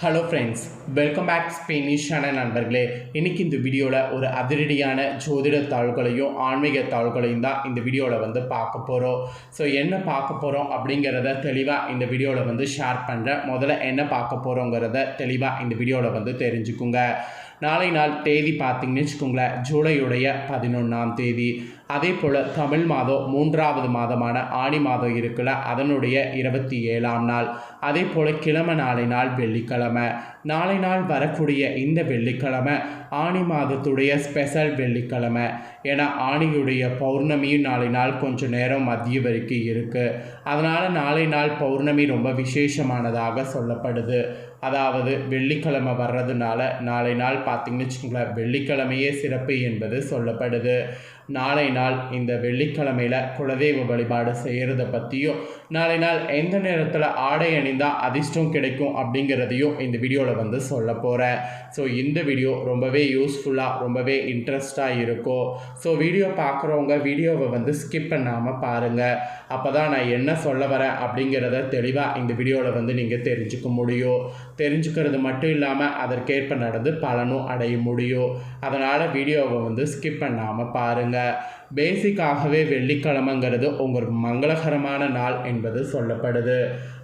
Hello friends welcome back ஸ்பெயினிஷான நண்பர்களே. இன்றைக்கி இந்த வீடியோவில் ஒரு அதிரடியான ஜோதிட தாள்களையும் ஆன்மீக தாள்களையும் தான் இந்த வீடியோவில் வந்து பார்க்க போகிறோம் ஸோ என்ன பார்க்க போகிறோம் அப்படிங்கிறத தெளிவாக இந்த வீடியோவில் வந்து ஷேர் பண்ணுறேன் முதல்ல என்ன பார்க்க போகிறோங்கிறத தெளிவாக இந்த வீடியோவில் வந்து தெரிஞ்சுக்குங்க. நாளை நாள் தேதி பார்த்தீங்கன்னு வச்சுக்கோங்களேன் ஜூலையுடைய பதினொன்றாம் தேதி. அதே போல் தமிழ் மாதம் மூன்றாவது மாதமான ஆணி மாதம் இருக்குல்ல அதனுடைய இருபத்தி ஏழாம் நாள். அதே போல் கிழமை நாளை நாள் வெள்ளிக்கிழமை. நாளை நாள் வரக்கூடிய இந்த வெள்ளிக்கிழமை ஆணி மாதத்துடைய ஸ்பெஷல் வெள்ளிக்கிழமை. ஏன்னா ஆணியுடைய பௌர்ணமியும் நாளை நாள் கொஞ்சம் நேரம் மதிய வரைக்கும் இருக்குது அதனால் நாளை நாள் பௌர்ணமி ரொம்ப விசேஷமானதாக சொல்லப்படுது. அதாவது வெள்ளிக்கிழமை வர்றதுனால நாளை நாள் பார்த்திங்கன்னு வச்சுக்கோங்களேன் வெள்ளிக்கிழமையே சிறப்பு என்பது சொல்லப்படுது. நாளை நாள் இந்த வெள்ளிக்கிழமையில் குலதெய்வ வழிபாடு செய்கிறத பற்றியும் நாளை நாள் எந்த நேரத்தில் ஆடை அணிந்தால் அதிர்ஷ்டம் கிடைக்கும் அப்படிங்கிறதையும் இந்த வீடியோவில் வந்து சொல்ல போகிறேன் ஸோ இந்த வீடியோ ரொம்பவே யூஸ்ஃபுல்லாக ரொம்பவே இன்ட்ரெஸ்டாக இருக்கும். ஸோ வீடியோ பார்க்குறவங்க வீடியோவை வந்து ஸ்கிப் பண்ணாமல் பாருங்கள் அப்போ தான் நான் என்ன சொல்ல வரேன் அப்படிங்கிறத தெளிவாக இந்த வீடியோவில் வந்து நீங்கள் தெரிஞ்சுக்க முடியும். தெரிஞ்சுக்கிறது மட்டும் இல்லாமல் அதற்கேற்ப நடந்து பலனும் அடைய முடியும். அதனால் வீடியோவை வந்து ஸ்கிப் பண்ணாமல் பாருங்கள் பேசிக்காகவே வெள்ளிக்கிழமைங்கிறது உங்களுக்கு மங்களகரமான நாள் என்பது சொல்லப்படுது.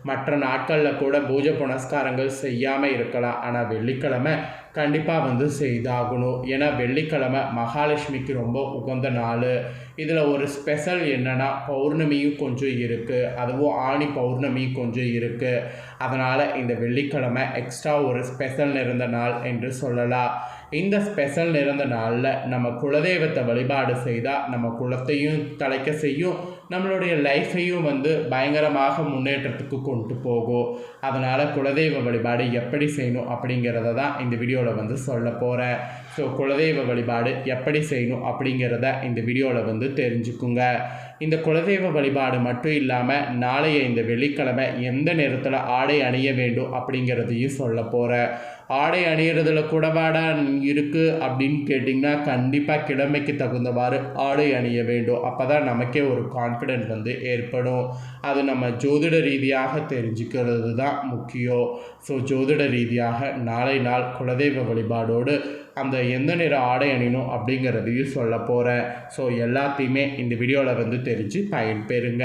மற்ற நாட்களில் கூட பூஜை புனஸ்காரங்கள் செய்யாமல் இருக்கலாம். ஆனால் வெள்ளிக்கிழமை கண்டிப்பாக வந்து செய்தாகணும். ஏன்னா வெள்ளிக்கிழமை மகாலட்சுமிக்கு ரொம்ப உகந்த நாள். இதில் ஒரு ஸ்பெஷல் என்னென்னா பௌர்ணமியும் கொஞ்சம் இருக்குது அதுவும் ஆணி பௌர்ணமி கொஞ்சம் இருக்குது அதனால் இந்த வெள்ளிக்கிழமை எக்ஸ்ட்ரா ஒரு ஸ்பெஷல் நிறைந்த நாள் என்று சொல்லலாம். இந்த ஸ்பெஷல் நிறைந்த நாளில் நம்ம குலதெய்வத்தை வழிபாடு செய்தால் நம்ம குலத்தையும் தலைக்க செய்யும். நம்மளுடைய லைஃப்பையும் வந்து பயங்கரமாக முன்னேற்றத்துக்கு கொண்டு போகும். அதனால் குலதெய்வ வழிபாடு எப்படி செய்யணும் அப்படிங்கிறத தான் இந்த வீடியோவில் வந்து சொல்ல போகிறேன் ஸோ குலதெய்வ வழிபாடு எப்படி செய்யணும் அப்படிங்கிறத இந்த வீடியோவில் வந்து தெரிஞ்சுக்குங்க. இந்த குலதெய்வ வழிபாடு மட்டும் இல்லாமல் நாளைய இந்த வெள்ளிக்கிழமை எந்த நேரத்தில் ஆடை அணிய வேண்டும் அப்படிங்கிறதையும் சொல்ல போகிறேன் ஆடை அணியிறதுல கூடவாடா இருக்குது அப்படின்னு கேட்டிங்கன்னா கண்டிப்பாக கிழமைக்கு தகுந்தவாறு ஆடை அணிய வேண்டும். அப்போ தான் நமக்கே ஒரு கான்ஃபிடென்ட் வந்து ஏற்படும். அது நம்ம ஜோதிட ரீதியாக தெரிஞ்சுக்கிறது தான் முக்கியம். ஸோ ஜோதிட ரீதியாக நாளை நாள் குலதெய்வ வழிபாடோடு அந்த எந்த நிற ஆடை அணியணும் அப்படிங்கிறதையும் சொல்ல போகிறேன் ஸோ எல்லாத்தையுமே இந்த வீடியோவில் வந்து தெரிஞ்சு பயன்பெறுங்க.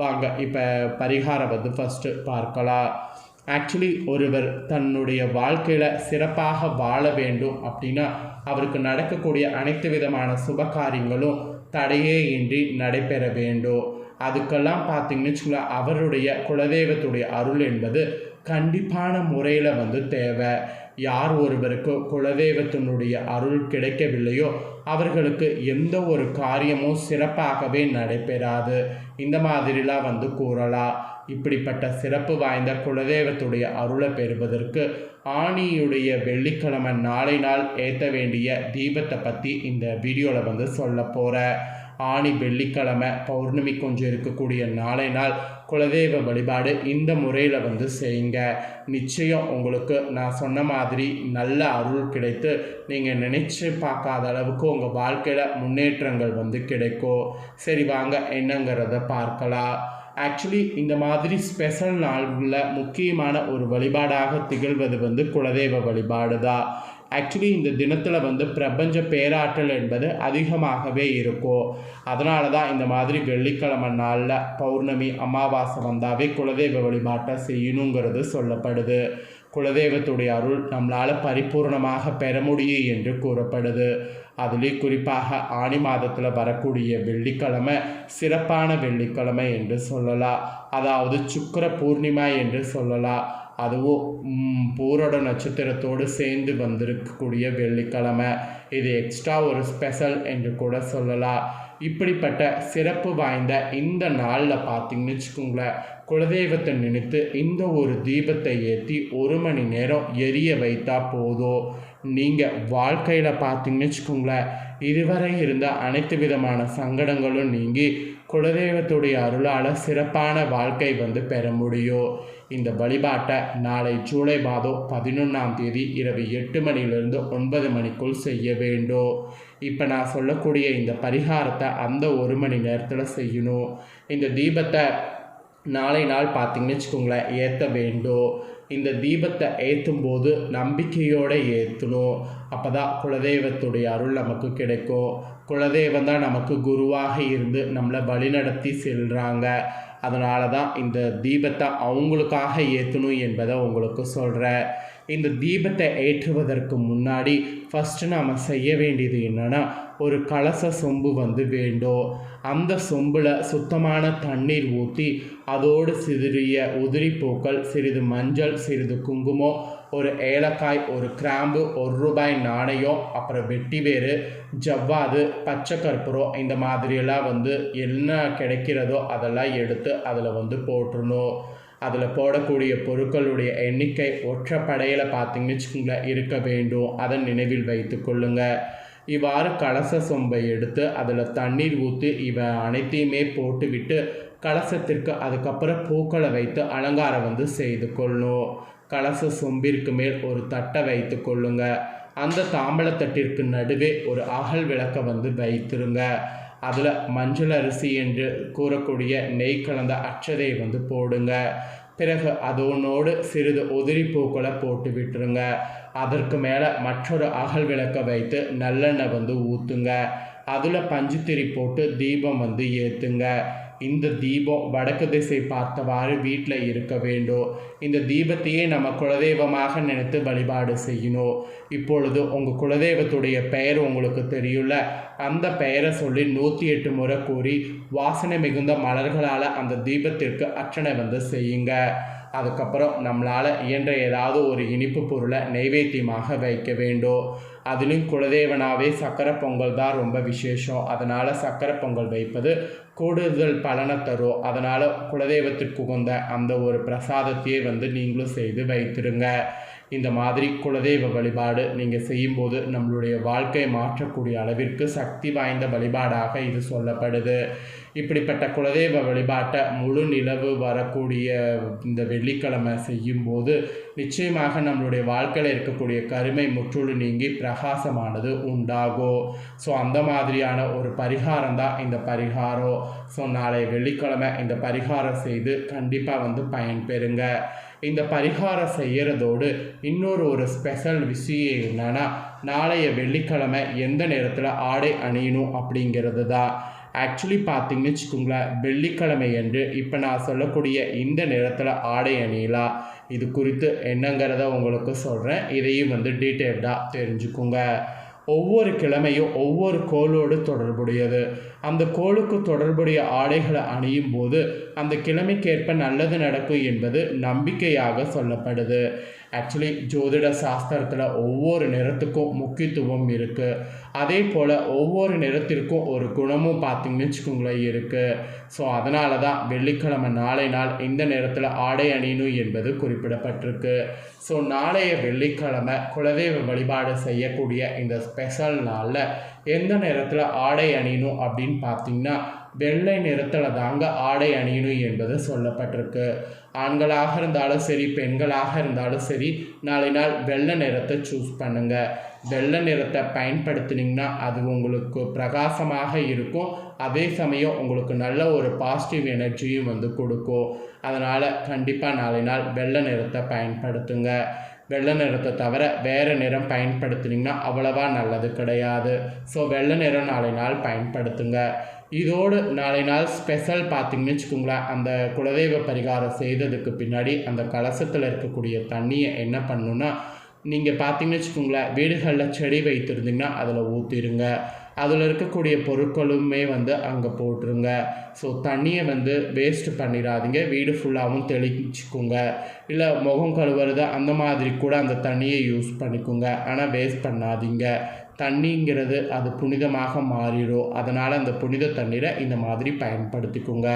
வாங்க இப்போ பரிகாரம் வந்து ஃபஸ்ட்டு பார்க்கலாம். ஆக்சுவலி ஒருவர் தன்னுடைய வாழ்க்கையில் சிறப்பாக வாழ வேண்டும் அப்படின்னா அவருக்கு நடக்கக்கூடிய அனைத்து விதமான சுப காரியங்களும் தடையே இன்றி நடைபெற வேண்டும். அதுக்கெல்லாம் பார்த்தீங்கன்னு வச்சுக்கோங்களேன் அவருடைய குலதெய்வத்துடைய அருள் என்பது கண்டிப்பான முறையில் வந்து தேவை. யார் ஒருவருக்கு குலதெய்வத்தினுடைய அருள் கிடைக்கவில்லையோ அவர்களுக்கு எந்த ஒரு காரியமும் சிறப்பாகவே நடைபெறாது. இந்த மாதிரிலாம் வந்து கூறலாம் இப்படிப்பட்ட சிறப்பு வாய்ந்த குலதெய்வத்துடைய அருளை பெறுவதற்கு ஆணியுடைய வெள்ளிக்கிழமை நாளை நாள் ஏற்ற வேண்டிய தீபத்தை பற்றி இந்த வீடியோவில் வந்து சொல்ல போகிறேன் ஆணி வெள்ளிக்கிழமை பௌர்ணமி கொஞ்சம் இருக்கக்கூடிய நாளை நாள் குலதெய்வ வழிபாடு இந்த முறையில் வந்து செய்யுங்க. நிச்சயம் உங்களுக்கு நான் சொன்ன மாதிரி நல்ல அருள் கிடைத்து நீங்கள் நினச்சி பார்க்காத அளவுக்கு உங்கள் வாழ்க்கையில் முன்னேற்றங்கள் வந்து கிடைக்கும். சரி வாங்க என்னங்கிறத பார்க்கலாம். ஆக்சுவலி இந்த மாதிரி ஸ்பெஷல் நாளில் முக்கியமான ஒரு வழிபாடாக திகழ்வது வந்து குலதெய்வ வழிபாடு தான் ஆக்சுவலி இந்த தினத்தில் வந்து பிரபஞ்ச பேராற்றல் என்பது அதிகமாகவே இருக்கும் அதனால தான் இந்த மாதிரி வெள்ளிக்கிழமை நாளில் பௌர்ணமி அமாவாசை வந்தாவே குலதெய்வ வழிபாட்டை செய்யணுங்கிறது சொல்லப்படுது. குலதெய்வத்துடைய அருள் நம்மளால் பரிபூர்ணமாக பெற முடியும் என்று கூறப்படுது. அதிலே குறிப்பாக ஆணி மாதத்தில் வரக்கூடிய வெள்ளிக்கிழமை சிறப்பான வெள்ளிக்கிழமை என்று சொல்லலாம். அதாவது சுக்கர பூர்ணிமா என்று சொல்லலாம். அதுவும் பூரோட நட்சத்திரத்தோடு சேர்ந்து வந்திருக்கக்கூடிய வெள்ளிக்கிழமை. இது எக்ஸ்ட்ரா ஒரு ஸ்பெஷல் என்று கூட சொல்லலாம். இப்படிப்பட்ட சிறப்பு வாய்ந்த இந்த நாளில் பார்த்தீங்கன்னு வச்சுக்கோங்களேன் குலதெய்வத்தை நினைத்து இந்த ஒரு தீபத்தை ஏற்றி ஒரு மணி நேரம் எரிய வைத்தா போதும். நீங்கள் வாழ்க்கையில் பார்த்தீங்கன்னு வச்சுக்கோங்களேன் இதுவரை இருந்த அனைத்து விதமான சங்கடங்களும் நீங்கி குலதெய்வத்துடைய அருளால் சிறப்பான வாழ்க்கை வந்து பெற முடியும். இந்த வழிபாட்டை நாளை ஜூலை மாதம் பதினொன்றாம் தேதி இரவு எட்டு மணியிலிருந்து ஒன்பது மணிக்குள் செய்ய வேண்டும். இப்போ நான் சொல்லக்கூடிய இந்த பரிகாரத்தை அந்த ஒரு மணி நேரத்தில் செய்யணும். இந்த தீபத்தை நாளை நாள் பார்த்தீங்கன்னு வச்சுக்கோங்களேன் ஏற்ற வேண்டும். இந்த தீபத்தை ஏற்றும் போது நம்பிக்கையோடு ஏற்றணும் அப்போ தான் குலதெய்வத்துடைய அருள் நமக்கு கிடைக்கும். குலதெய்வம் தான் நமக்கு குருவாக இருந்து நம்மளை வழிநடத்தி செல்கிறாங்க அதனால தான் இந்த தீபத்தை அவங்களுக்காக ஏற்றணும் என்பதை உங்களுக்கு சொல்கிறேன் இந்த தீபத்தை ஏற்றுவதற்கு முன்னாடி ஃபஸ்ட்டு நாம் செய்ய வேண்டியது என்னென்னா ஒரு கலச சொம்பு வந்து வேண்டும். அந்த சொம்பில் சுத்தமான தண்ணீர் ஊற்றி அதோடு சிதறிய உதிரி பூக்கள் சிறிது மஞ்சள் சிறிது குங்குமம் ஒரு ஏலக்காய் ஒரு கிராம்பு ஒரு ரூபாய் நாணயம் அப்புறம் வெட்டி வேறு ஜவ்வாது பச்சை கற்பூரம் இந்த மாதிரியெல்லாம் வந்து என்ன கிடைக்கிறதோ அதெல்லாம் எடுத்து அதில் வந்து போட்டுருணும் அதில் போடக்கூடிய பொருட்களுடைய எண்ணிக்கை ஒற்றைப்படையில் பார்த்தீங்கன்னு வச்சுக்கோங்களேன் இருக்க வேண்டும். அதை நினைவில் வைத்து கொள்ளுங்கள் இவ்வாறு கலச சொம்பை எடுத்து அதில் தண்ணீர் ஊற்றி இவை அனைத்தையுமே போட்டுவிட்டு கலசத்திற்கு அதுக்கப்புறம் பூக்களை வைத்து அலங்காரம் வந்து செய்து கொள்ளணும். கலச சொம்பிற்கு மேல் ஒரு தட்டை வைத்து கொள்ளுங்க. அந்த தாம்பழத்தட்டிற்கு நடுவே ஒரு அகல் விளக்கை வந்து வைத்திருங்க. அதில் மஞ்சள் அரிசி என்று கூறக்கூடிய நெய் கலந்த அச்சதையை வந்து போடுங்க. பிறகு அதோனோடு சிறிது உதிரி பூக்களை போட்டு விட்டுருங்க. அதற்கு மேலே மற்றொரு அகல் விளக்கை வைத்து நல்லெண்ணெய் வந்து ஊற்றுங்க அதில் பஞ்சுத்திரி போட்டு தீபம் வந்து ஏற்றுங்க இந்த தீபம் வடக்கு திசை பார்த்தவாறு வீட்டில் இருக்க வேண்டும். இந்த தீபத்தையே நம்ம குலதெய்வமாக நினைத்து வழிபாடு செய்யணும் இப்பொழுது உங்கள் குலதெய்வத்துடைய பெயர் உங்களுக்கு தெரியும்ல? அந்த பெயரை சொல்லி நூற்றி எட்டு முறை கூறி வாசனை மிகுந்த மலர்களால் அந்த தீபத்திற்கு அர்ச்சனை வந்து செய்யுங்க. அதுக்கப்புறம் நம்மளால் இயன்ற ஏதாவது ஒரு இனிப்பு பொருளை நைவேத்தியமாக வைக்க வேண்டும். அதுலேயும் குலதெய்வனாவே சக்கரை பொங்கல் தான் ரொம்ப விசேஷம். அதனால் சக்கரை பொங்கல் வைப்பது கூடுதல் பலனை தரும். அதனால் குலதெய்வத்திற்கு உகந்த அந்த ஒரு பிரசாதத்தையே வந்து நீங்களும் செய்து வைத்திருங்க. இந்த மாதிரி குலதெய்வ வழிபாடு நீங்கள் செய்யும்போது நம்மளுடைய வாழ்க்கையை மாற்றக்கூடிய அளவிற்கு சக்தி வாய்ந்த வழிபாடாக இது சொல்லப்படுது. இப்படிப்பட்ட குலதெய்வ வழிபாட்டை முழு நிலவு வரக்கூடிய இந்த வெள்ளிக்கிழமை செய்யும்போது நிச்சயமாக நம்மளுடைய வாழ்க்கையில் இருக்கக்கூடிய கருமை முற்றுழு நீங்கி பிரகாசமானது உண்டாகும் ஸோ அந்த மாதிரியான ஒரு பரிகாரம் தான் இந்த பரிகாரம் ஸோ நாளை வெள்ளிக்கிழமை இந்த பரிகாரம் செய்து கண்டிப்பாக வந்து பயன்பெறுங்க இந்த பரிகாரம் செய்கிறதோடு இன்னொரு ஒரு ஸ்பெஷல் விஷயம் என்னென்னா நாளைய வெள்ளிக்கிழமை எந்த நேரத்தில் ஆடை அணியணும் அப்படிங்கிறது தான். ஆக்சுவலி பார்த்தீங்கன்னு வச்சுக்கோங்களேன் வெள்ளிக்கிழமை என்று இப்போ நான் சொல்லக்கூடிய இந்த நேரத்தில் ஆடை அணியலாம் இது குறித்து என்னங்கிறத உங்களுக்கு சொல்கிறேன் இதையும் வந்து டீட்டெயில்டாக தெரிஞ்சுக்கோங்க. ஒவ்வொரு கிழமையும் ஒவ்வொரு கோளோடு தொடர்புடையது. அந்த கோளுக்கு தொடர்புடைய ஆடைகளை அணியும் போது அந்த கிழமைக்கேற்ப நல்லது நடக்கும் என்பது நம்பிக்கையாக சொல்லப்படுது. ஆக்சுவலி ஜோதிட சாஸ்திரத்தில் ஒவ்வொரு நிறத்துக்கும் முக்கியத்துவம் இருக்குது அதே போல் ஒவ்வொரு நிறத்திற்கும் ஒரு குணமும் பார்த்திங்கன்னு வச்சுக்கோங்களேன் இருக்குது ஸோ அதனால தான் வெள்ளிக்கிழமை நாளை நாள் இந்த நேரத்தில் ஆடை அணியணும் என்பது குறிப்பிடப்பட்டிருக்கு. ஸோ நாளைய வெள்ளிக்கிழமை குலதெய்வ வழிபாடு செய்யக்கூடிய இந்த ஸ்பெஷல் நாளில் எந்த நேரத்தில் ஆடை அணியணும் அப்படின்னு பார்த்தீங்கன்னா வெள்ளை நிறத்தில் தாங்க ஆடை அணியணும் என்பது சொல்லப்பட்டிருக்கு. ஆண்களாக இருந்தாலும் சரி பெண்களாக இருந்தாலும் சரி நாளை நாள் வெள்ளை நிறத்தை சூஸ் பண்ணுங்கள் வெள்ளை நிறத்தை பயன்படுத்தினீங்கன்னா அது உங்களுக்கு பிரகாசமாக இருக்கும். அதே சமயம் உங்களுக்கு நல்ல ஒரு பாசிட்டிவ் எனர்ஜியும் வந்து கொடுக்கும். அதனால் கண்டிப்பாக நாளை நாள் வெள்ளை நிறத்தை பயன்படுத்துங்க. வெள்ளை நிறத்தை தவிர வேறு நிறம் பயன்படுத்தினீங்கன்னா அவ்வளவா நல்லது கிடையாது. ஸோ வெள்ளை நிறம் நாளை நாள் பயன்படுத்துங்க. இதோடு நாளை நாள் ஸ்பெஷல் பார்த்திங்கன்னு வச்சுக்கோங்களேன் அந்த குலதெய்வ பரிகாரம் செய்ததுக்கு பின்னாடி அந்த கலசத்தில் இருக்கக்கூடிய தண்ணியை என்ன பண்ணணுன்னா நீங்கள் பார்த்தீங்கன்னு வச்சுக்கோங்களேன் வீடுகளில் செடி வைத்திருந்தீங்கன்னா அதில் ஊற்றிடுங்க அதில் இருக்கக்கூடிய பொருட்களுமே வந்து அங்கே போட்டுருங்க. ஸோ தண்ணியை வந்து வேஸ்ட் பண்ணிடாதீங்க. வீடு ஃபுல்லாகவும் தெளிச்சுக்கோங்க. இல்லை முகம் கழுவுறது அந்த மாதிரி கூட அந்த தண்ணியை யூஸ் பண்ணிக்கோங்க. ஆனால் வேஸ்ட் பண்ணாதீங்க. தண்ணிங்கிறது அது புனிதமாக மாறிடும். அதனால் அந்த புனித தண்ணீரை இந்த மாதிரி பயன்படுத்திக்கோங்க.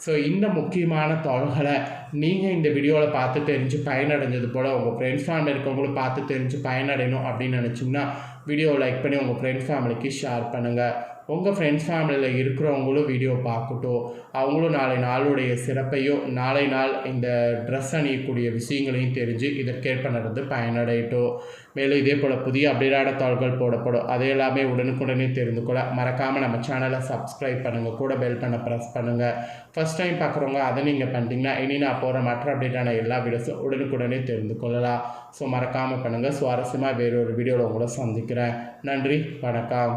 ஸோ இந்த முக்கியமான தொல்களை நீங்கள் இந்த வீடியோவில் பார்த்து தெரிஞ்சு பயனடைஞ்சது போல் உங்கள் ஃப்ரெண்ட்ஸ் ஃபேமிலி இருக்கவங்களும் பார்த்து தெரிஞ்சு பயனடையணும் அப்படின்னு நினச்சிங்கன்னா வீடியோவை லைக் பண்ணி உங்கள் ஃப்ரெண்ட்ஸ் ஃபேமிலிக்கு ஷேர் பண்ணுங்கள் உங்கள் ஃப்ரெண்ட்ஸ் ஃபேமிலியில் இருக்கிறவங்களும் வீடியோ பார்க்கட்டும். அவங்களும் நாளை நாளுடைய சிறப்பையும் நாளை நாள் இந்த ட்ரெஸ் அணியக்கூடிய விஷயங்களையும் தெரிஞ்சு இதற்கேற்ப நடந்து பயனடையட்டும். மேலும் இதே போல் புதிய அப்டேட்டான தாள்கள் போடப்படும். அது எல்லாமே உடனுக்குடனே தெரிந்து கொள்ள மறக்காமல் நம்ம சேனலை சப்ஸ்கிரைப் பண்ணுங்கள் கூட பெல் பண்ண ப்ரெஸ் பண்ணுங்கள் ஃபஸ்ட் டைம் பார்க்குறவங்க அதை நீங்கள் பண்ணிட்டீங்கன்னா இனி நான் போகிற மற்ற அப்டேட்டான எல்லா வீடியோஸும் உடனுக்குடனே தெரிந்து கொள்ளலாம். ஸோ மறக்காமல் பண்ணுங்கள் சுவாரஸ்யமாக வேறொரு வீடியோவில் உங்களை சந்திக்கிறேன். நன்றி. வணக்கம்.